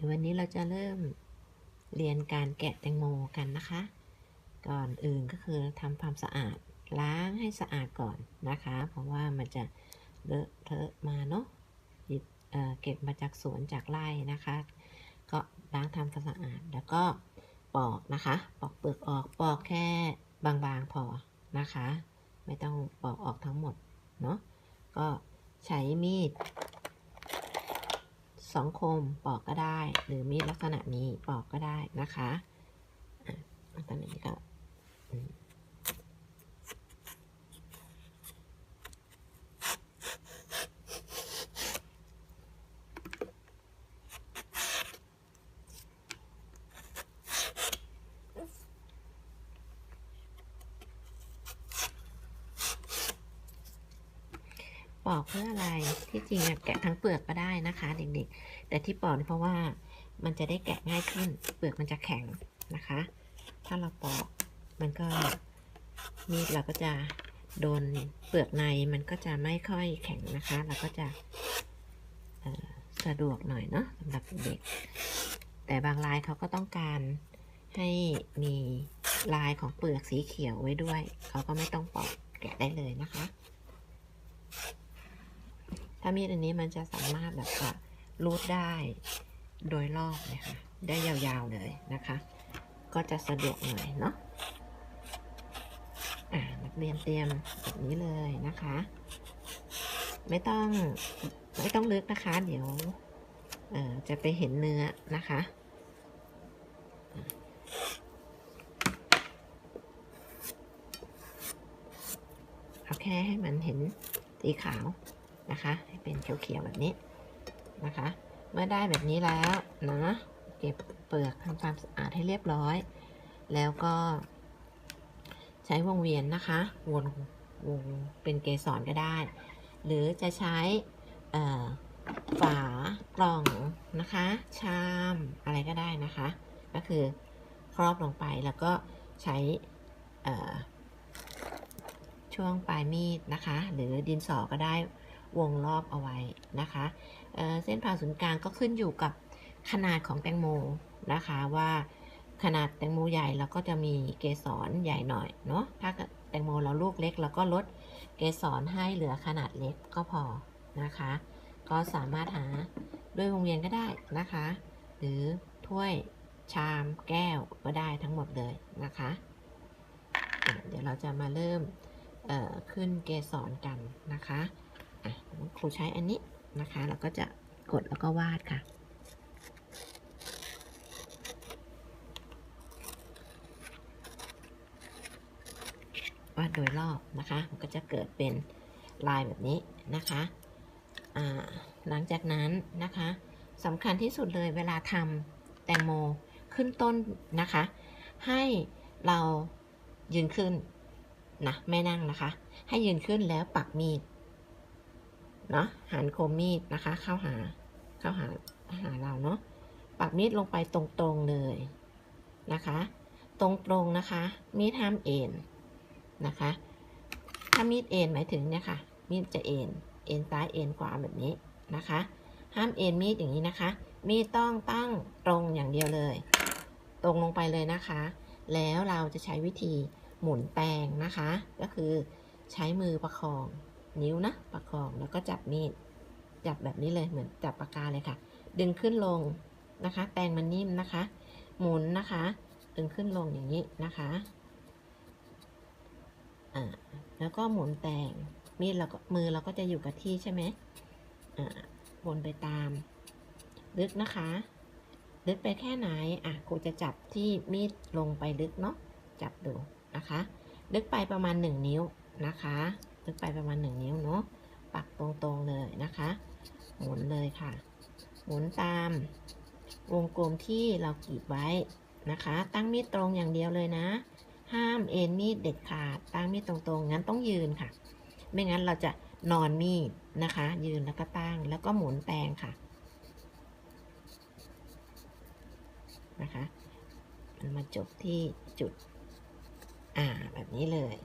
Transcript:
ดี๋ยววันนี้เราจะเริ่มเรียนการแกะแตงโมกันนะคะ ก่อนอื่นก็คือทำความสะอาดล้างให้สะอาดก่อนนะคะ เพราะว่ามันจะเลอะเทอะมาเนาะหยิบเเก็บมาจากสวนจากไร่นะคะ ก็ล้างทำความสะอาดแล้วก็ปอกนะคะ ปอกเปลือกออกปอกแค่บางๆพอนะคะ ไม่ต้องปอกออกทั้งหมดเนาะก็ใช้มีด สองคมปอกก็ได้ หรือมีดลักษณะนี้ปอกก็ได้นะคะอะตอนนี้ก็ ปอกเพื่ออะไร ที่จริงแกะทั้งเปลือกก็ได้นะคะ เด็กๆ แต่ที่ปอกเนี่ยเพราะว่ามันจะได้แกะง่ายขึ้น เปลือกมันจะแข็งนะคะ ถ้าเราปอกมันก็มีดเราก็จะโดนเปลือกในมันก็จะไม่ค่อยแข็งนะคะ เราก็จะสะดวกหน่อยเนาะสำหรับเด็ก แต่บางรายเขาก็ต้องการให้มีลายของเปลือกสีเขียวไว้ด้วย เขาก็ไม่ต้องปอกแกะได้เลยนะคะ ถ้ามีดอันนี้มันจะสามารถแบบว่ารูดได้โดยรอบเลยค่ะ ได้ยาวๆเลยนะคะ ก็จะสะดวกหน่อยเนาะอ่านักเรียนเตรียมแบบนี้เลยนะคะ ไม่ต้องไม่ต้องลึกนะคะ เดี๋ยวเอ่อจะไปเห็นเนื้อนะคะเอาแค่ให้มันเห็นสีขาว นะคะ ให้เป็นเขียวๆแบบนี้นะคะ เมื่อได้แบบนี้แล้วนะเก็บเปลือกทำความสะอาดให้เรียบร้อย แล้วก็ ใช้วงเวียนนะคะ วนวงเป็นเกสรก็ได้ หรือจะใช้ฝากล่องนะคะ ชามอะไรก็ได้นะคะ ก็คือครอบลงไปแล้วก็ใช้ช่วงปลายมีดนะคะ หรือดินสอก็ได้ วงรอบเอาไว้นะคะเเส้นผ่าศูนย์กลางก็ขึ้นอยู่กับขนาดของแตงโมนะคะว่าขนาดแตงโมใหญ่เราก็จะมีเกสรใหญ่หน่อยเนาะถ้าแตงโมเราลูกเล็กเราก็ลดเกสรให้เหลือขนาดเล็กก็พอนะคะ ก็สามารถหาด้วยวงเวียนก็ได้นะคะ หรือถ้วยชามแก้วก็ได้ทั้งหมดเลยนะคะะเดี๋ยวเราจะมาเริ่มขึ้นเกสรกันนะคะ ครูใช้อันนี้นะคะเราก็จะกดแล้วก็วาดค่ะวาดโดยรอบนะคะ มันก็จะเกิดเป็นลายแบบนี้นะคะหลังจากนั้นนะคะสำคัญที่สุดเลยเวลาทำแตงโมขึ้นต้นนะคะ ให้เรายืนขึ้นนะไม่นั่งนะคะ ให้ยืนขึ้นแล้วปักมีด เนาะหันคมมีดนะคะ เข้าหาเข้าหาหาเราเนาะปักมีดลงไปตรงๆเลยนะคะ ตรงๆนะคะ มีดห้ามเอ็นนะคะ ถ้ามีดเอ็นหมายถึงเนี่ยค่ะ มีดจะเอ็นเอ็นซ้ายเอ็นขวาแบบนี้นะคะ ห้ามเอ็นมีดอย่างนี้นะคะ มีดต้องตั้งตรงอย่างเดียวเลย ตรงลงไปเลยนะคะ แล้วเราจะใช้วิธีหมุนแปงนะคะ ก็คือใช้มือประคอง นิ้วนะ ประคองแล้วก็จับมีด จับแบบนี้เลยเหมือนจับปากกาเลยค่ะ ดึงขึ้นลงนะคะ แปรงมันนิ่มนะคะ หมุนนะคะ ดึงขึ้นลงอย่างนี้นะคะอ่าแล้วก็หมุนแปรงมีดเราก็มือเราก็จะอยู่กับที่ใช่ไหมอ่าวนไปตาม ลึกนะคะ ลึกไปแค่ไหนอะครูจะจับที่มีดลงไปลึกเนาะจับดูนะคะ ลึกไปประมาณ 1 นิ้วนะคะ ลึกไปประมาณ 1 นิ้วเนาะปักตรงๆเลยนะคะ หมุนเลยค่ะ หมุนตามวงกลมที่เรากรีดไว้นะคะ ตั้งมีดตรงอย่างเดียวเลยนะ ห้ามเอ็นมีดเด็ดขาด ตั้งมีดตรงๆงั้นต้องยืนค่ะ ไม่งั้นเราจะนอนมีดนะคะ ยืนแล้วก็ตั้งแล้วก็หมุนแปลงค่ะนะคะมันมาจบที่จุด อ่า แบบนี้เลย